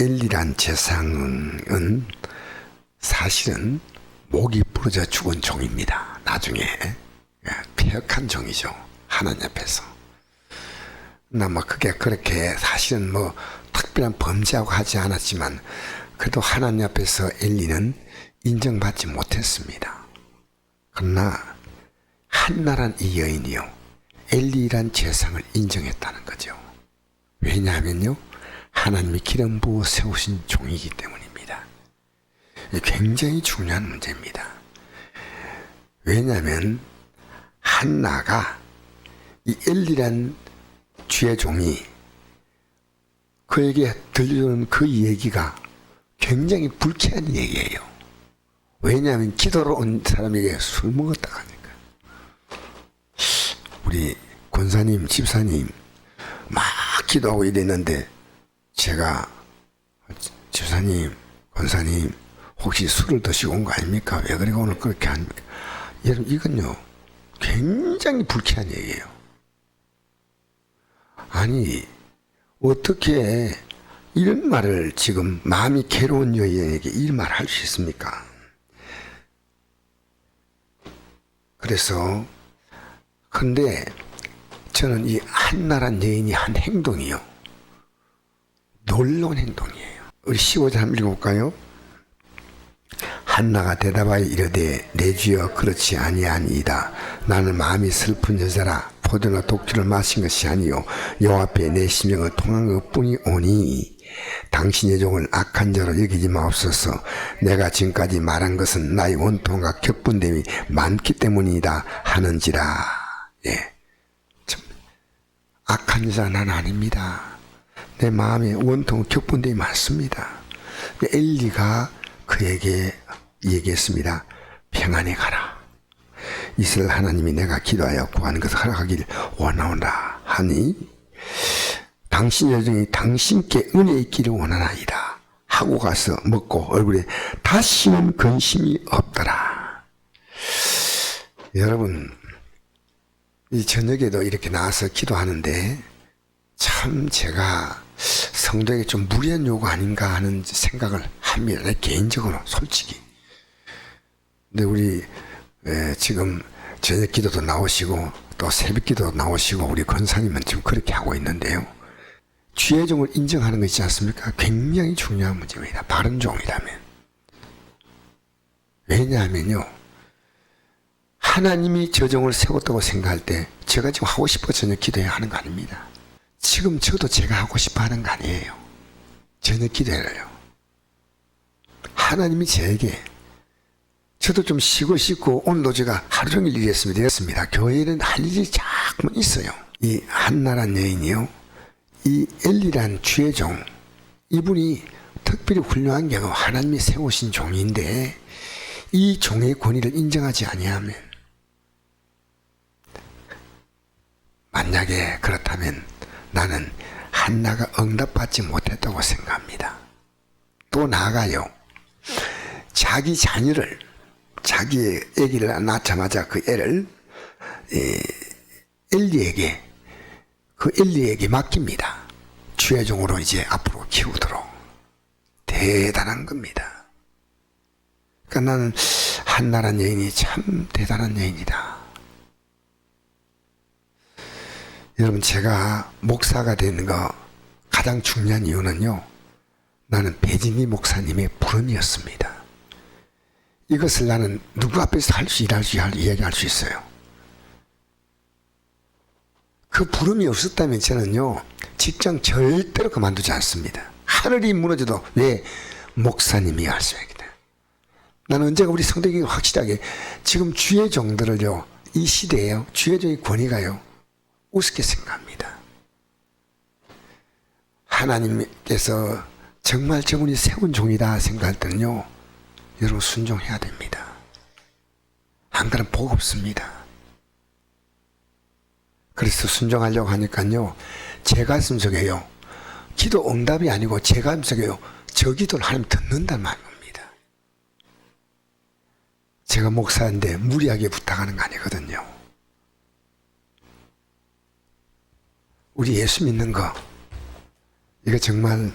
엘리란 재상은 사실은 목이 부러져 죽은 종입니다. 나중에 예, 폐역한 종이죠. 하나님 앞에서. 나뭐 그게 그렇게 사실은 뭐 특별한 범죄하고 하지 않았지만 그래도 하나님 앞에서 엘리는 인정받지 못했습니다. 그러나 한나란 이 여인이요 엘리란 재상을 인정했다는 거죠. 왜냐하면요 하나님이 기름 부어 세우신 종이기 때문입니다. 굉장히 중요한 문제입니다. 왜냐하면 한나가 이 엘리란 주의 종이 그에게 들려주는 그 얘기가 굉장히 불쾌한 얘기예요. 왜냐하면 기도로 온 사람에게 술 먹었다고 하니까. 우리 권사님, 집사님 막 기도하고 이랬는데 제가 집사님, 권사님 혹시 술을 드시고 온 거 아닙니까? 왜 그래 오늘 그렇게 합니까? 여러분 이건요 굉장히 불쾌한 얘기예요. 아니 어떻게 이런 말을 지금 마음이 괴로운 여인에게 이 말을 할 수 있습니까? 그래서 근데 저는 이 한나란 여인이 한 행동이요 놀라운 행동이에요. 우리 15절 한번 읽어볼까요? 한나가 대답하여 이르되 내 주여 그렇지 아니하니이다 나는 마음이 슬픈 여자라 포도나 독주를 마신 것이 아니요 여호와 앞에 내 심령을 통한 것뿐이 오니 당신의 종을 악한 자로 여기지 마옵소서 내가 지금까지 말한 것은 나의 원통과 격분됨이 많기 때문이다 하는지라 예. 참, 악한 여자 난 아닙니다 내 마음에 원통 격분됨이 많습니다 엘리가 그에게 얘기했습니다. 평안히 가라. 이스라엘 하나님이 내가 기도하여 구하는 것을 허락하기를 원하오라 하니 당신 여정이 당신께 은혜 있기를 원하나이다. 하고 가서 먹고 얼굴에 다시는 근심이 없더라. 여러분 이 저녁에도 이렇게 나와서 기도하는데 참 제가 성도에게 좀 무리한 요구 아닌가 하는 생각을 합니다. 내 개인적으로 솔직히. 근데 우리 에, 지금 저녁 기도도 나오시고 또 새벽 기도도 나오시고 우리 권사님은 지금 그렇게 하고 있는데요. 주의 종을 인정하는 거 있지 않습니까? 굉장히 중요한 문제입니다. 바른 종이라면. 왜냐하면요. 하나님이 저 종을 세웠다고 생각할 때 제가 지금 하고 싶어 저녁 기도해야 하는 거 아닙니다. 지금 저도 제가 하고 싶어 하는 거 아니에요. 저녁 기도해요. 하나님이 저에게 저도 좀 쉬고 싶고 오늘도 제가 하루 종일 일했으면 되었습니다. 교회에는 할 일이 자꾸 있어요. 이 한나란 여인이요. 이 엘리란 주의 종 이분이 특별히 훌륭한 경우 하나님이 세우신 종인데 이 종의 권위를 인정하지 아니하면 만약에 그렇다면 나는 한나가 응답받지 못했다고 생각합니다. 또 나아가요. 자기 자녀를 자기 아기를 낳자마자 그 애를 에, 엘리에게 그 엘리에게 맡깁니다. 주의 종으로 이제 앞으로 키우도록 대단한 겁니다. 그러니까 나는 한나란 여인이 참 대단한 여인이다. 여러분 제가 목사가 되는 거 가장 중요한 이유는요. 나는 배진희 목사님의 부름이었습니다. 이것을 나는 누구 앞에서 할 수, 일할 수, 이야기할 수 있어요. 그 부름이 없었다면 저는요, 직장 절대로 그만두지 않습니다. 하늘이 무너져도 왜 목사님이 할 수 있겠다 나는 언제가 우리 성도에게 확실하게 지금 주의 종들을요, 이 시대에요, 주의 종의 권위가요, 우습게 생각합니다. 하나님께서 정말 저분이 세운 종이다 생각할 때는요, 여러분 순종해야 됩니다. 안 그러면 복 없습니다. 그래서 순종하려고 하니까요, 제 가슴 속에요, 기도 응답이 아니고 제 가슴 속에요, 저 기도를 하나님 듣는단 말입니다. 제가 목사인데 무리하게 부탁하는 거 아니거든요. 우리 예수 믿는 거, 이거 정말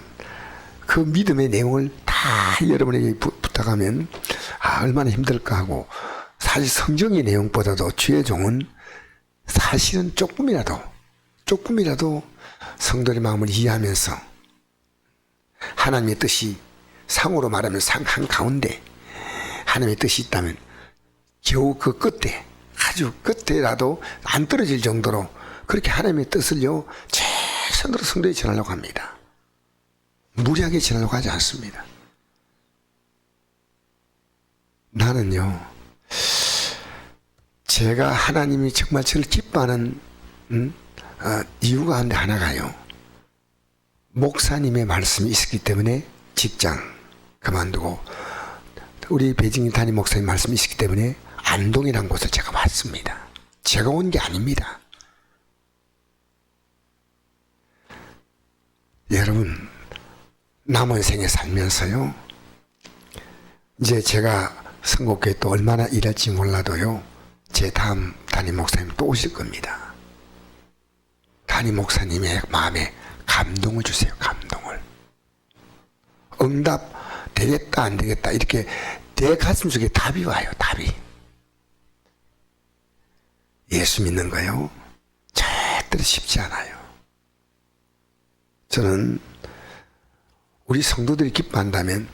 그 믿음의 내용을 다 여러분에게 부, 부탁하면 아 얼마나 힘들까 하고 사실 성경의 내용보다도 주의 종은 사실은 조금이라도 조금이라도 성도의 마음을 이해하면서 하나님의 뜻이 상으로 말하면 상 한 가운데 하나님의 뜻이 있다면 겨우 그 끝에 아주 끝에라도 안 떨어질 정도로 그렇게 하나님의 뜻을요 최선으로 성도에 전하려고 합니다. 무리하게 전하려고 하지 않습니다. 나는요 제가 하나님이 정말 저를 기뻐하는 음? 어, 이유가 한데 하나가요. 목사님의 말씀이 있었기 때문에 직장 그만두고 우리 베징 담임 목사님 말씀이 있었기 때문에 안동이라는 곳을 제가 왔습니다. 제가 온 게 아닙니다. 여러분 남은 생에 살면서요. 이제 제가 선곡교회 또 얼마나 일할지 몰라도요. 제 다음 담임 목사님 또 오실 겁니다. 담임 목사님의 마음에 감동을 주세요. 감동을. 응답 되겠다 안 되겠다 이렇게 내 가슴 속에 답이 와요. 답이. 예수 믿는 거요. 절대로 쉽지 않아요. 저는 우리 성도들이 기뻐한다면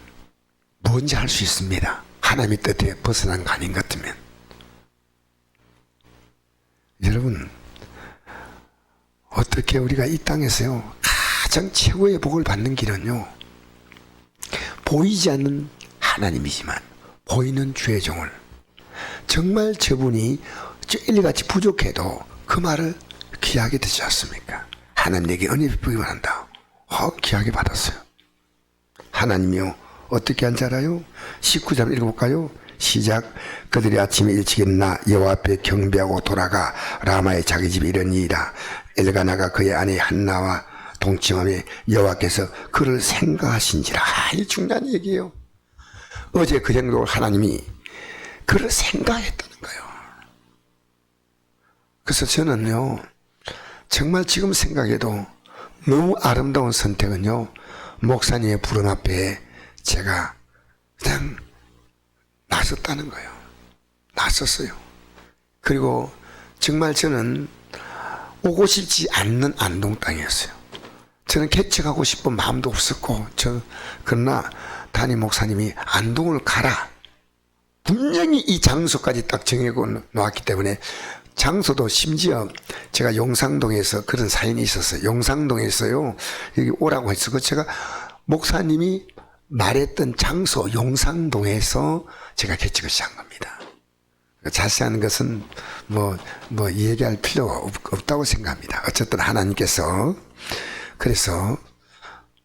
뭔지 할 수 있습니다. 하나님의 뜻에 벗어난 거 아닌 것 같으면. 여러분, 어떻게 우리가 이 땅에서요, 가장 최고의 복을 받는 길은요, 보이지 않는 하나님이지만, 보이는 주의 종을, 정말 저분이 찔리같이 부족해도 그 말을 귀하게 듣지 않습니까? 하나님 내게 은혜 베푸기만 한다. 어, 귀하게 받았어요. 하나님이요. 어떻게 한지 알아요? 19절 읽어볼까요? 시작. 그들이 아침에 일찍 일어나 여호와 앞에 경배하고 돌아가 라마의 자기 집에 이르니이다. 엘가나가 그의 아내 한나와 동침함에 여호와께서 그를 생각하신지라. 아, 이 중요한 얘기예요. 어제 그 정도로 하나님이 그를 생각했다는 거예요. 그래서 저는요, 정말 지금 생각해도 너무 아름다운 선택은요, 목사님의 부름 앞에 제가 그냥 나섰다는 거예요. 나섰어요. 그리고 정말 저는 오고 싶지 않는 안동 땅이었어요. 저는 개척하고 싶은 마음도 없었고, 저, 그러나 담임 목사님이 안동을 가라. 분명히 이 장소까지 딱 정해고 놓았기 때문에 장소도 심지어 제가 용상동에서 그런 사연이 있었어요. 용상동에서요, 여기 오라고. 그 제가 목사님이 말했던 장소 용상동에서 제가 개척을 시작한 겁니다. 자세한 것은 뭐, 뭐 얘기할 필요가 없, 없다고 생각합니다. 어쨌든 하나님께서 그래서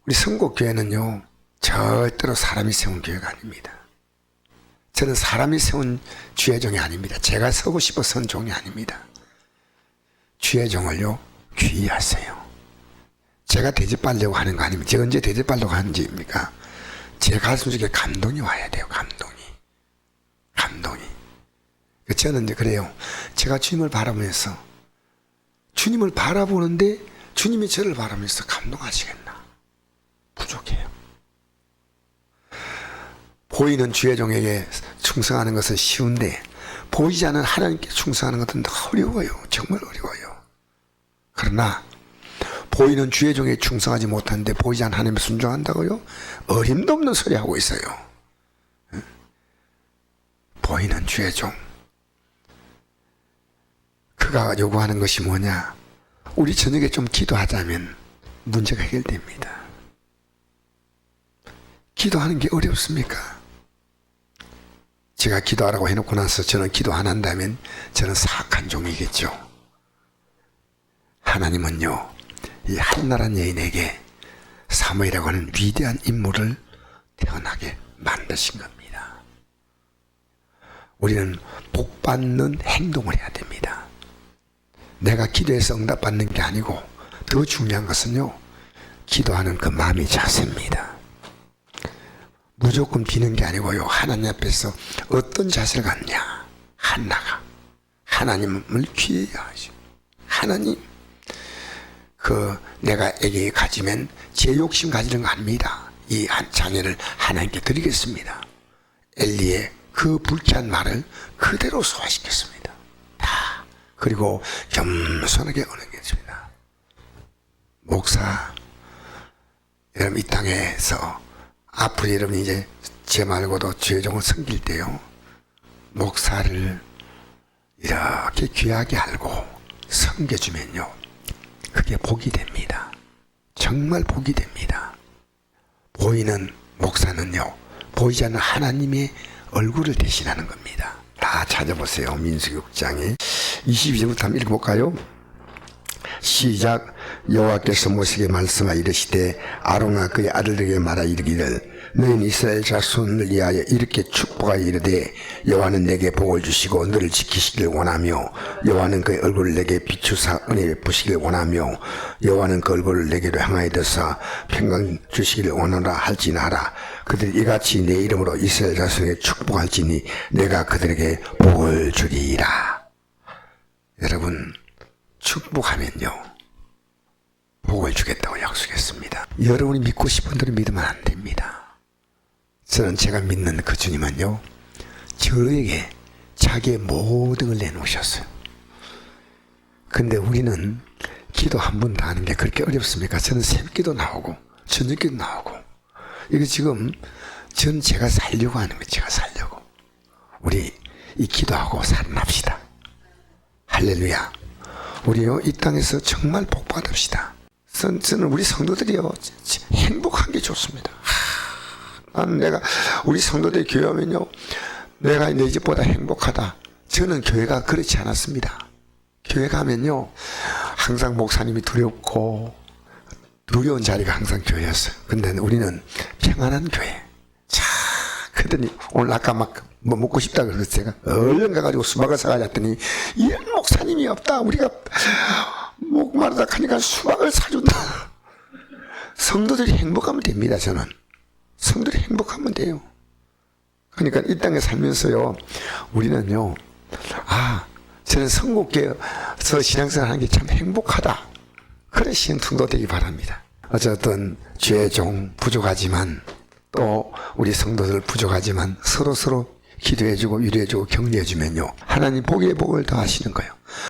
우리 성곡교회는요, 절대로 사람이 세운 교회가 아닙니다. 저는 사람이 세운 주의 종이 아닙니다. 제가 서고 싶어 선 종이 아닙니다. 주의 종을요, 귀의하세요. 제가 대접받려고 하는 거 아닙니다. 제가 언제 대접받려고 하는지입니까? 제 가슴 속에 감동이 와야 돼요, 감동이. 감동이. 저는 이제 그래요. 제가 주님을 바라보면서, 주님을 바라보는데, 주님이 저를 바라면서 감동하시겠나? 부족해요. 보이는 주의 종에게 충성하는 것은 쉬운데 보이지 않는 하나님께 충성하는 것은 어려워요. 정말 어려워요. 그러나 보이는 주의 종에 충성하지 못하는데 보이지 않는 하나님에 순종한다고요? 어림도 없는 소리 하고 있어요. 보이는 주의 종. 그가 요구하는 것이 뭐냐? 우리 저녁에 좀 기도하자면 문제가 해결됩니다. 기도하는 게 어렵습니까? 제가 기도하라고 해놓고 나서 저는 기도 안 한다면 저는 사악한 종이겠죠. 하나님은요, 이 한나란 여인에게 사무이라고 하는 위대한 인물을 태어나게 만드신 겁니다. 우리는 복받는 행동을 해야 됩니다. 내가 기도해서 응답받는 게 아니고 더 중요한 것은요, 기도하는 그 마음의 자세입니다. 무조건 비는 게 아니고요. 하나님 앞에서 어떤 자세를 갖냐. 한나가. 하나님을 귀해야 하죠. 하나님. 그, 내가 애기 가지면 제 욕심 가지는 거 아닙니다. 이한 자녀를 하나님께 드리겠습니다. 엘리의 그 불쾌한 말을 그대로 소화시켰습니다. 다 그리고 겸손하게 언행했습니다. 목사 여러분 이 땅에서 앞으로 여러분 이제 제 말고도 죄종을 섬길 때요 목사를 이렇게 귀하게 알고 섬겨주면요 그게 복이 됩니다. 정말 복이 됩니다. 보이는 목사는요, 보이지 않는 하나님의 얼굴을 대신하는 겁니다. 다 찾아보세요. 민수기 6장에. 22절부터 한번 읽어볼까요? 시작. 여호와께서 모세에게 말씀하 이르시되 아론과 그의 아들에게 말하 이르기를 너희는 이스라엘 자손을 위하여 이렇게 축복하여 이르되 여호와는 내게 복을 주시고 너를 지키시길 원하며 여호와는 그의 얼굴을 내게 비추사 은혜 베푸시길 원하며 여호와는 그 얼굴을 내게로 향하여 드사 평강 주시기를 원하라 할지나라. 그들이 이같이 내 이름으로 이스라엘 자손에게 축복할지니 내가 그들에게 복을 주리이라. 여러분 축복하면요 복을 주겠다고 약속했습니다. 여러분이 믿고 싶은 대로 믿으면 안 됩니다. 저는 제가 믿는 그 주님은요 저에게 자기의 모든 걸 내놓으셨어요. 근데 우리는 기도 한 번 다 하는 게 그렇게 어렵습니까? 저는 새벽기도 나오고 저녁기도 나오고 이거 지금 전 제가 살려고 하는 거예요. 제가 살려고 우리 이 기도하고 살아납시다. 할렐루야. 우리요 이 땅에서 정말 복 받읍시다. 전- 저는 우리 성도들이요 지- 행복한 게 좋습니다. 하, 나는 내가 우리 성도들 교회하면요 내가 내 집보다 행복하다. 저는 교회가 그렇지 않았습니다. 교회 가면요 항상 목사님이 두렵고 두려운 자리가 항상 교회였어요. 근데 우리는 평안한 교회. 자, 그러더니 오늘 아까 막 뭐 먹고 싶다 그래서 제가 얼른 가가지고 수박을 사가졌더니 이 목사님이 없다. 우리가 목 마르다 하니까 수박을 사준다. 성도들이 행복하면 됩니다. 저는 성도들이 행복하면 돼요. 그러니까 이 땅에 살면서요 우리는요 아 저는 성국계에서 신앙생활 하는 게 참 행복하다. 그런 신통도 되기 바랍니다. 어쨌든 죄종 부족하지만 또 우리 성도들 부족하지만 서로 서로 기도해주고 위로해주고 격려해주면요 하나님 복의 복을 더하시는 거예요.